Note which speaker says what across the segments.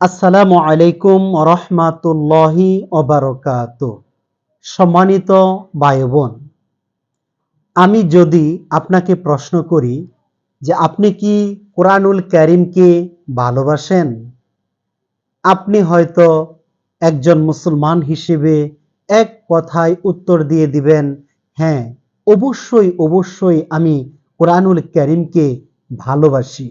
Speaker 1: আসসালামু আলাইকুম রহমাতুল্লাহি অবারকাত সম্মানিত ভাই বোন আমি যদি আপনাকে প্রশ্ন করি যে আপনি কি কোরআনুল করিমকে ভালোবাসেন? আপনি হয়তো একজন মুসলমান হিসেবে এক কথায় উত্তর দিয়ে দিবেন হ্যাঁ অবশ্যই অবশ্যই আমি কোরআনুল করিমকে ভালোবাসি।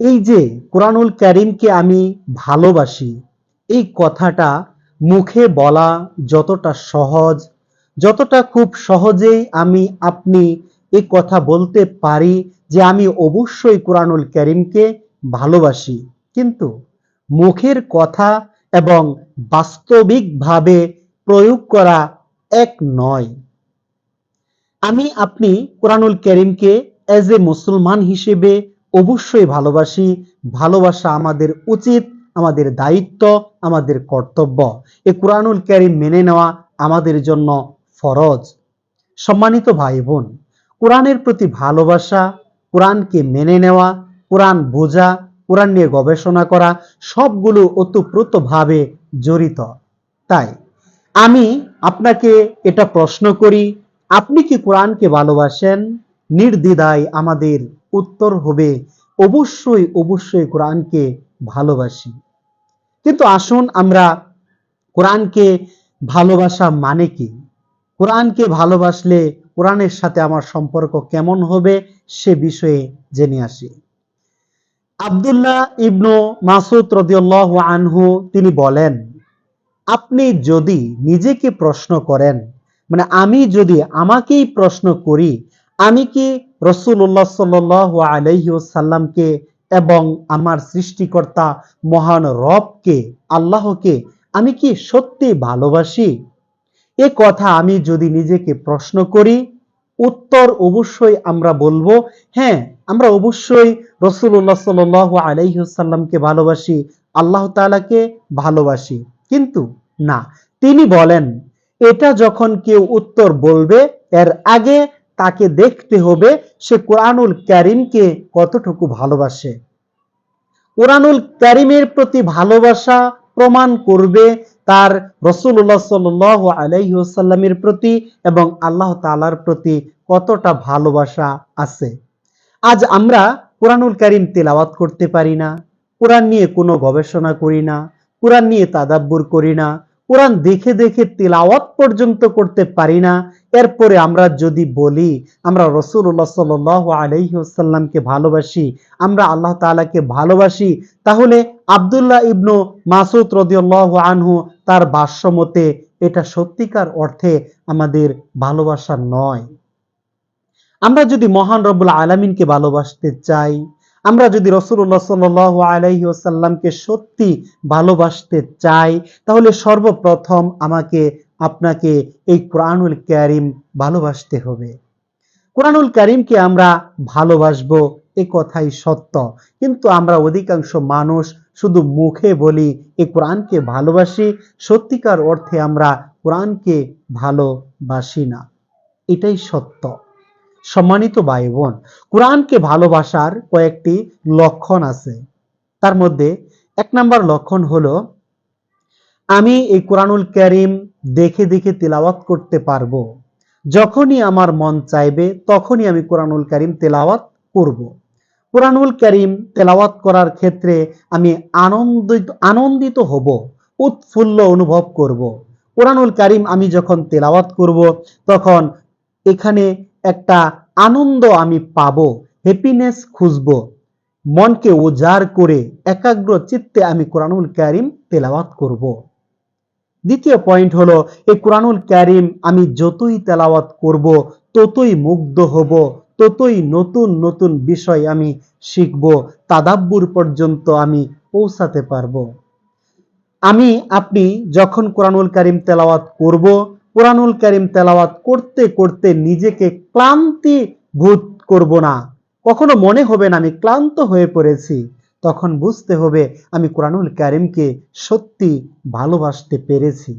Speaker 1: এই যে কোরআনুল করিমকে আমি ভালোবাসি, এই কথাটা মুখে বলা যতটা সহজ, যতটা খুব সহজেই আমি আপনি এই কথা বলতে পারি যে আমি অবশ্যই কোরআনুল করিমকে ভালোবাসি। কিন্তু মুখের কথা এবং বাস্তবিকভাবে প্রয়োগ করা এক নয়। আমি আপনি কোরআনুল করিমকে অ্যাজ এ মুসলমান হিসেবে অবশ্যই ভালোবাসি। ভালোবাসা আমাদের উচিত, আমাদের দায়িত্ব, আমাদের কর্তব্য। এ কোরআনুল করিম মেনে নেওয়া আমাদের জন্য ফরজ। সম্মানিত ভাই বোন কোরআনের প্রতি ভালোবাসা, কোরআনকে মেনে নেওয়া, কোরআন বোঝা, কোরআন নিয়ে গবেষণা করা, সবগুলো ওতপ্রোতভাবে জড়িত। তাই আমি আপনাকে এটা প্রশ্ন করি, আপনি কি কোরআনকে ভালোবাসেন? নির্দ্বিধায় আমাদের উত্তর হবে। অবশ্যই অবশ্যই কোরআনকে ভালোবাসি। কিন্তু আসুন আমরা কোরআনকে ভালোবাসা মানে কি? কোরআনকে ভালোবাসলে কোরআনের সাথে আমার সম্পর্ক কেমন হবে সে বিষয়ে জেনে আসি। আব্দুল্লাহ ইবনু মাসুদ রদিউল্লাহ আনহু তিনি বলেন, আপনি যদি নিজেকে প্রশ্ন করেন মানে আমি যদি আমাকেই প্রশ্ন করি আমি কি রসুল্লাহ সাল আলহিসাল্লামকে এবং আমার সৃষ্টিকর্তা মহান রবকে, আল্লাহকে আমি কি সত্যি ভালোবাসি? এ কথা আমি যদি নিজেকে প্রশ্ন করি, উত্তর অবশ্যই আমরা বলব হ্যাঁ আমরা অবশ্যই রসুল্লাহ সাল আলাইসাল্লামকে ভালোবাসি, আল্লাহ তালাকে ভালোবাসি। কিন্তু না, তিনি বলেন, এটা যখন কেউ উত্তর বলবে, এর আগে তাকে দেখতে হবে সে কোরআনুল ক্যারিমকে কতটুকু ভালোবাসে। কোরআনুল ক্যারিমের প্রতি ভালোবাসা প্রমাণ করবে তার রসুল্লাহ সাল আলাইসাল্লামের প্রতি এবং আল্লাহ তালার প্রতি কতটা ভালোবাসা আছে। আজ আমরা কোরআনুল করিম তেলাওয়াত করতে পারি না, কোরআন নিয়ে কোনো গবেষণা করি না, কোরআন নিয়ে তাদাব্বুর করি না কোরআন দেখে দেখে তেলাওয়াত পর্যন্ত করতে পারি না। এরপরে আমরা যদি বলি, আমরা রসুল্লাহ সাল আলহিসাল্লামকে ভালোবাসি, আমরা আল্লাহ তালাকে ভালোবাসি, তাহলে আবদুল্লাহ ইবনু মাসুদ রদিউল্লাহ আনহু তার ভাষ্য এটা সত্যিকার অর্থে আমাদের ভালোবাসা নয়। আমরা যদি মহান রব্বুল আলমিনকে ভালোবাসতে চাই আমরা যদি রসুল্লাহ সাল আলাইহি ওসাল্লামকে সত্যি ভালোবাসতে চাই, তাহলে সর্বপ্রথম আমাকে, আপনাকে এই কোরআনুল ক্যারিম ভালোবাসতে হবে। কোরআনুল করিমকে আমরা ভালোবাসবো, এ কথাই সত্য। কিন্তু আমরা অধিকাংশ মানুষ শুধু মুখে বলি এই কোরআনকে ভালোবাসি, সত্যিকার অর্থে আমরা কোরআনকে ভালোবাসি না। এটাই সত্য। সম্মানিত ভাই বোন কোরআনকে ভালোবাসার কয়েকটি লক্ষণ আছে তার মধ্যে এক নাম্বার লক্ষণ হলো, আমি এই কোরআনুল করিম দেখে দেখে তেলাওয়াত করতে পারব যখনই আমার মন চাইবে, তখনই আমি কোরআনুল করিম তেলাওয়াত করব। কোরআনুল করিম তেলাওয়াত করার ক্ষেত্রে আমি আনন্দিত আনন্দিত হব, উৎফুল্ল অনুভব করব। কোরআনুল করিম আমি যখন তেলাওয়াত করব, তখন এখানে একটা আনন্দ আমি পাবো হ্যাপিনেস খুঁজবো মনকে উজাড় করে একাগ্র চিত্তে আমি কোরআনুল করিম তেলাওয়াত করব। দ্বিতীয় পয়েন্ট হলো, এই কোরআনুল ক্যারিম আমি যতই তেলাওয়াত করব, ততই মুগ্ধ হব, ততই নতুন নতুন বিষয় আমি শিখব, তাদাব্বুর পর্যন্ত আমি পৌঁছাতে পারব আমি, আপনি যখন কোরআনুল করিম তেলাওয়াত করব কোরআনুল করিম তেলাওয়াত করতে করতে নিজেকে ক্লান্তি বোধ করব না। কখনো মনে হবে না আমি ক্লান্ত হয়ে পড়েছি। তখন বুঝতে হবে আমি কোরআনুল করিমকে সত্যি ভালোবাসতে পেরেছি।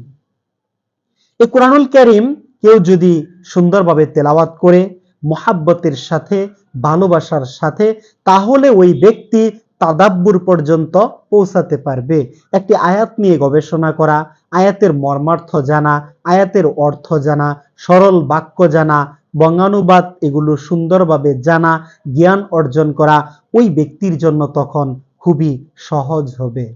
Speaker 1: এই কোরআনুল করিম কেউ যদি সুন্দরভাবে তেলাওয়াত করে, মোহাব্বতের সাথে, ভালোবাসার সাথে, তাহলে ওই ব্যক্তি তাদাব্বুর পর্যন্ত পৌঁছাতে পারবে। একটি আয়াত নিয়ে গবেষণা করা, আয়াতের মর্মার্থ জানা, আয়াতের অর্থ জানা, সরল বাক্য জানা, বঙ্গানুবাদ এগুলো সুন্দরভাবে জানা, জ্ঞান অর্জন করা ওই ব্যক্তির জন্য তখন খুবই সহজ হবে।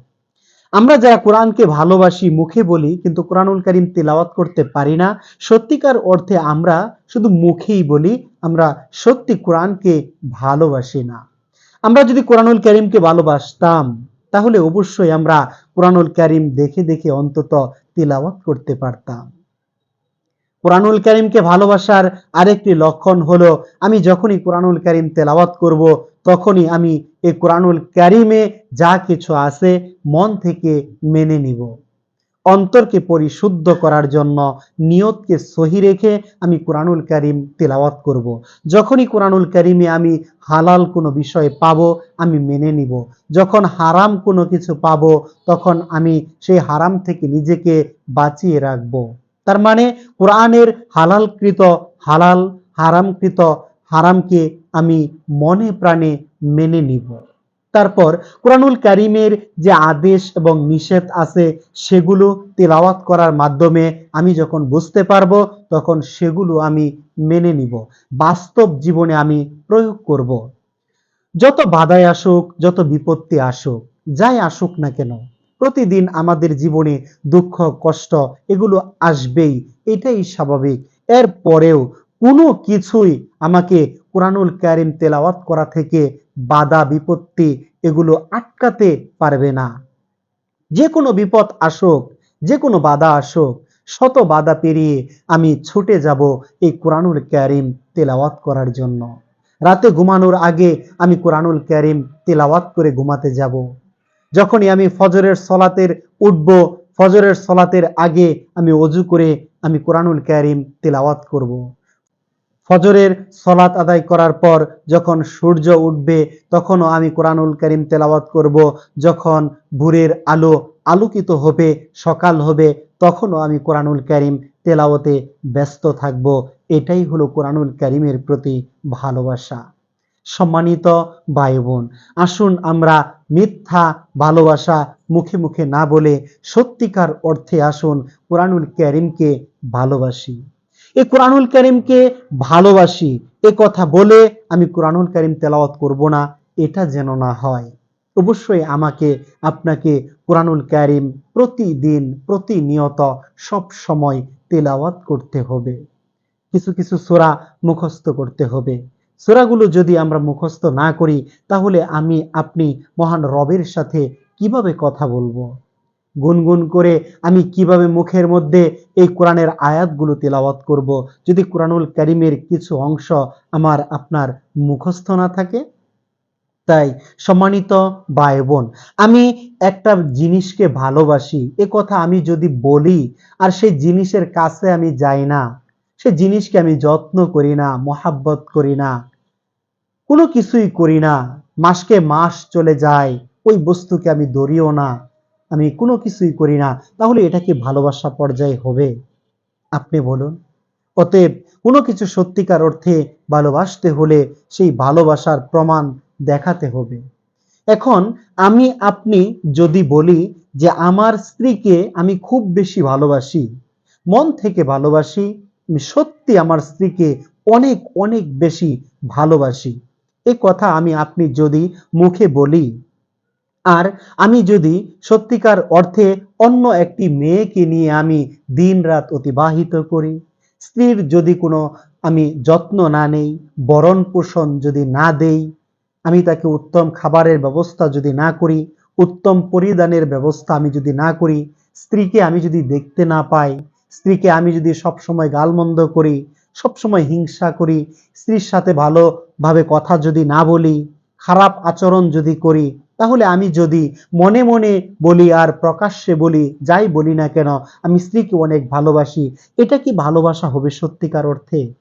Speaker 1: আমরা যারা কোরআনকে ভালোবাসি মুখে বলি, কিন্তু কোরআনুল করিম তেলাওয়াত করতে পারি না, সত্যিকার অর্থে আমরা শুধু মুখেই বলি, আমরা সত্যি কোরআনকে ভালোবাসি না। আমরা যদি কোরআনুল করিমকে ভালোবাসতাম, তাহলে অবশ্যই আমরা কোরআনুল করিম দেখে দেখে অন্তত তিলাওয়াত করতে পারতাম। কোরআনুল করিমকে ভালোবাসার আরেকটি লক্ষণ হলো, আমি যখনই কোরআনুল করিম তেলাওয়াত করব, তখনই আমি এই কোরআনুল করিমে যা কিছু আছে মন থেকে মেনে নিব। অন্তরকে পরিশুদ্ধ করার জন্য নিয়তকে সহি রেখে আমি কোরআনুল করিম তেলাওয়াত করব। যখনই কোরআনুল করিমে আমি হালাল কোনো বিষয় পাব, আমি মেনে নিব। যখন হারাম কোনো কিছু পাব, তখন আমি সেই হারাম থেকে নিজেকে বাঁচিয়ে রাখব। তার মানে কোরআনের হালালকৃত হালাল, হারামকৃত হারামকে আমি মনে প্রাণে মেনে নিব। তারপর কোরআনুল কারিমের যে আদেশ এবং নিষেধ আছে, সেগুলো তেলাওয়াত করার মাধ্যমে আমি যখন বুঝতে পারব, তখন সেগুলো আমি মেনে নিব। বাস্তব জীবনে আমি প্রয়োগ করব। যত বাধায় আসুক, যত বিপত্তি আসুক, যাই আসুক না কেন, প্রতিদিন আমাদের জীবনে দুঃখ, কষ্ট এগুলো আসবেই, এটাই স্বাভাবিক। এর পরেও কোনো কিছুই আমাকে কোরআনুল কারিম তেলাওয়াত করা থেকে বাধা, বিপত্তি এগুলো আটকাতে পারবে না। যে কোনো বিপদ আসুক, যে কোনো বাধা আসুক, শত বাধা পেরিয়ে আমি ছুটে যাব এই কোরআনুল কারিম তেলাওয়াত করার জন্য। রাতে ঘুমানোর আগে আমি কোরআনুল ক্যারিম তেলাওয়াত করে ঘুমাতে যাব। যখনই আমি ফজরের সলাতের উঠব, ফজরের সলাতের আগে আমি অজু করে আমি কোরআনুল ক্যারিম তেলাওয়াত করব। ফজরের সলাত আদায় করার পর যখন সূর্য উঠবে, তখনও আমি কোরআনুল করিম তেলাওয়াত করব। যখন ভোরের আলো আলোকিত হবে, সকাল হবে, তখনও আমি কোরআনুল করিম তেলাওয়াতে ব্যস্ত থাকব। এটাই হলো কোরআনুল করিমের প্রতি ভালোবাসা। সম্মানিত ভাই বোন আসুন আমরা মিথ্যা ভালোবাসা মুখে মুখে না বলে সত্যিকার অর্থে আসুন কোরআনুল করিমকে ভালোবাসি। এই কোরআনুল করিমকে ভালোবাসি, এ কথা বলে আমি কোরআনুল করিম তেলাওয়াত করব না, এটা যেন না হয়। অবশ্যই আমাকে, আপনাকে কোরআনুল করিম প্রতিদিন, প্রতিনিয়ত, সব সময় তেলাওয়াত করতে হবে। কিছু কিছু সোরা মুখস্থ করতে হবে। সোরাগুলো যদি আমরা মুখস্থ না করি, তাহলে আমি, আপনি মহান রবের সাথে কীভাবে কথা বলব? গুনগুন করে আমি কীভাবে মুখের মধ্যে এই কোরআনের আয়াতগুলো তেলাওয়াত করব? যদি কোরআনুল করিমের কিছু অংশ আমার আপনার মুখস্থ না থাকে, তাই সম্মানিত ভাই বোন আমি একটা জিনিসকে ভালোবাসি। এ কথা আমি যদি বলি, আর সেই জিনিসের কাছে আমি যাই না, সে জিনিসকে আমি যত্ন করি না, মোহাব্বত করি না, কোনো কিছুই করি না, মাসকে মাস চলে যায়, ওই বস্তুকে আমি ধরিও না। আমি কোনো কিছুই করি না, তাহলে এটা কি ভালোবাসা পর্যায়ে হবে? আপনি বলুন। অতএব কোনো কিছু সত্যিকার অর্থে ভালোবাসতে হলে সেই ভালোবাসার প্রমাণ দেখাতে হবে। এখন আমি, আপনি যদি বলি যে আমার স্ত্রীকে আমি খুব বেশি ভালোবাসি, মন থেকে ভালোবাসি, আমি সত্যি আমার স্ত্রীকে অনেক অনেক বেশি ভালোবাসি, এ কথা আমি, আপনি যদি মুখে বলি আর আমি যদি সত্যিকার অর্থে অন্য একটি মেয়েকে নিয়ে আমি দিন রাত অতিবাহিত করি, স্ত্রীর যদি কোনো আমি যত্ন না নেই, বরণ পোষণ যদি না দেই, আমি তাকে উত্তম খাবারের ব্যবস্থা যদি না করি, উত্তম পরিধানের ব্যবস্থা আমি যদি না করি, স্ত্রীকে আমি যদি দেখতে না পাই, স্ত্রীকে আমি যদি সব সময় গালমন্দ করি সব সময় হিংসা করি, স্ত্রীর সাথে ভালোভাবে কথা যদি না বলি, খারাপ আচরণ যদি করি তাহলে আমি যদি মনে মনে বলি আর প্রকাশ্যে বলি, যাই বলি না কেন, আমি স্ত্রীকে অনেক ভালোবাসি। এটা কি ভালোবাসা হবে সত্যিকার অর্থে?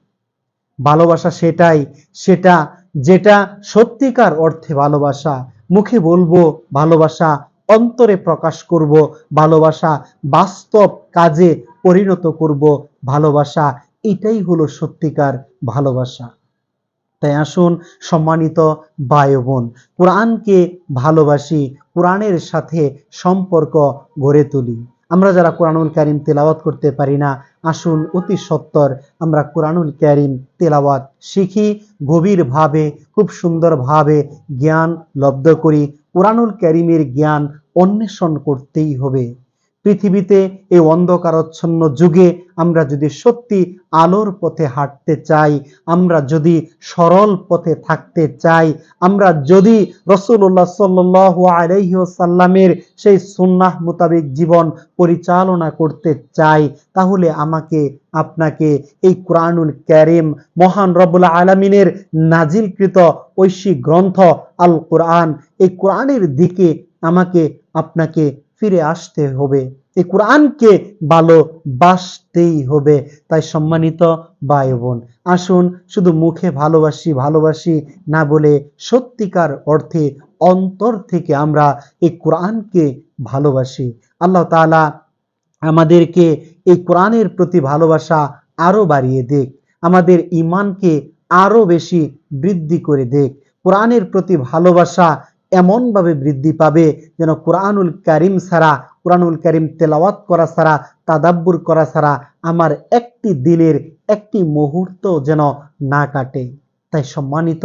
Speaker 1: ভালোবাসা সেটাই, সেটা যেটা সত্যিকার অর্থে ভালোবাসা। মুখে বলব, ভালোবাসা অন্তরে প্রকাশ করব, ভালোবাসা বাস্তব কাজে পরিণত করব, ভালোবাসা এটাই হলো সত্যিকার ভালোবাসা। তাই আসুন, সম্মানিত ভাই বোন কোরআনকে ভালোবাসি, কোরআনের সাথে সম্পর্ক গড়ে তুলি। আমরা যারা কোরআনুল কারিম তেলাওয়াত করতে পারি না, আসুন অতি সত্তর আমরা কোরআনুল কারিম তেলাওয়াত শিখি, গভীরভাবে, খুব সুন্দরভাবে জ্ঞান লব্ধ করি। কোরআনুল কারিমের জ্ঞান অন্বেষণ করতেই হবে। পৃথিবীতে এই অন্ধকারচ্ছন্ন যুগে আমরা যদি সত্যি আলোর পথে হাঁটতে চাই, আমরা যদি সরল পথে থাকতে চাই, আমরা যদি রসুল্লাহ সাল্লাহ আলাইসাল্লামের সেই সুন্নাহ মোতাবেক জীবন পরিচালনা করতে চাই, তাহলে আমাকে, আপনাকে এই কোরআনুল ক্যারিম মহান রব্বুল আলমিনের নাজিলকৃত ঐশী গ্রন্থ আল কোরআন এই কোরআনের দিকে আমাকে, আপনাকে ফিরে আসতে হবে। এই কোরআনকে ভালোবাসতেই হবে। তাই সম্মানিত ভাই বোন আসুন শুধু মুখে ভালোবাসি ভালোবাসি না বলে সত্যিকার অর্থে অন্তর থেকে আমরা এই কোরআনকে ভালোবাসি। আল্লাহ তাআলা আমাদেরকে এই কোরআনের প্রতি ভালোবাসা আরও বাড়িয়ে দেখ। আমাদের ইমানকে আরও বেশি বৃদ্ধি করে দেখ। কোরআনের প্রতি ভালোবাসা এমনভাবে বৃদ্ধি পাবে যেন কোরআনুল কারিম ছাড়া, কোরআনুল কারিম তেলাওয়াত করা ছাড়া, তাদাব্বুর করা ছাড়া আমার একটি দিনের একটি মুহূর্ত যেন না কাটে। তাই সম্মানিত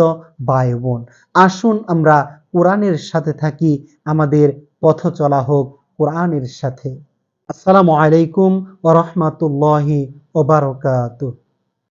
Speaker 1: ভাই বোন আসুন আমরা কোরআনের সাথে থাকি, আমাদের পথ চলা হোক কোরআনের সাথে। আসসালামু আলাইকুম ওরহমাতুল্লাহি ওবারকাতুহ